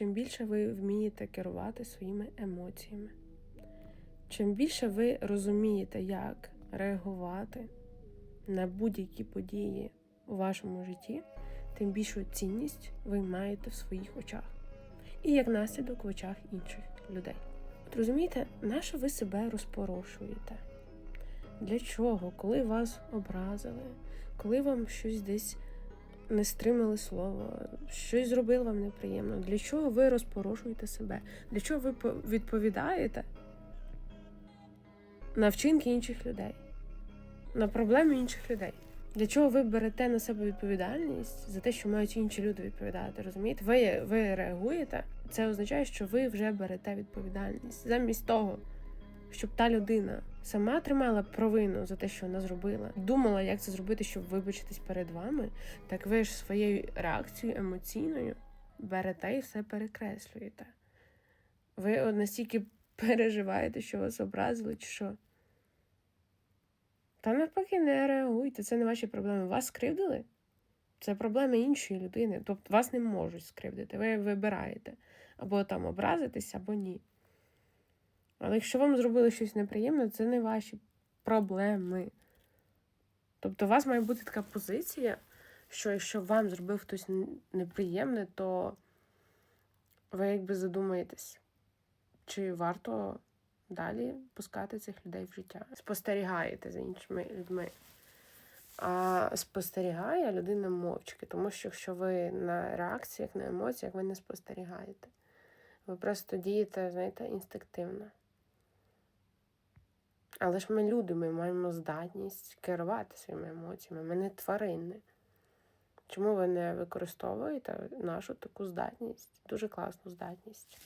чим більше ви вмієте керувати своїми емоціями, чим більше ви розумієте, як реагувати на будь-які події у вашому житті, тим більшу цінність ви маєте в своїх очах. І як наслідок в очах інших людей. От розумієте, на що ви себе розпорошуєте? Для чого? Коли вас образили, коли вам щось десь не стримали слово, щось зробили вам неприємно. Для чого ви розпорошуєте себе? Для чого ви по- відповідаєте на вчинки інших людей, на проблеми інших людей? Для чого ви берете на себе відповідальність за те, що мають інші люди відповідати? Розумієте? Ви, ви реагуєте, це означає, що ви вже берете відповідальність замість того, щоб та людина сама тримала провину за те, що вона зробила, думала, як це зробити, щоб вибачитись перед вами, так ви ж своєю реакцією емоційною берете і все перекреслюєте. Ви настільки переживаєте, що вас образили, чи що. Та навпаки, не реагуйте, це не ваші проблеми. Вас скривдили? Це проблеми іншої людини. Тобто вас не можуть скривдити. Ви вибираєте або там образитись, або ні. Але якщо вам зробили щось неприємне, це не ваші проблеми. Тобто, у вас має бути така позиція, що якщо вам зробив хтось неприємне, то ви якби задумаєтесь, чи варто далі пускати цих людей в життя. Спостерігаєте за іншими людьми. А спостерігає людина мовчки, тому що якщо ви на реакціях, на емоціях, ви не спостерігаєте. Ви просто дієте, знаєте, інстинктивно. Але ж ми люди, ми маємо здатність керувати своїми емоціями. Ми не тварини. Чому ви не використовуєте нашу таку здатність? Дуже класну здатність.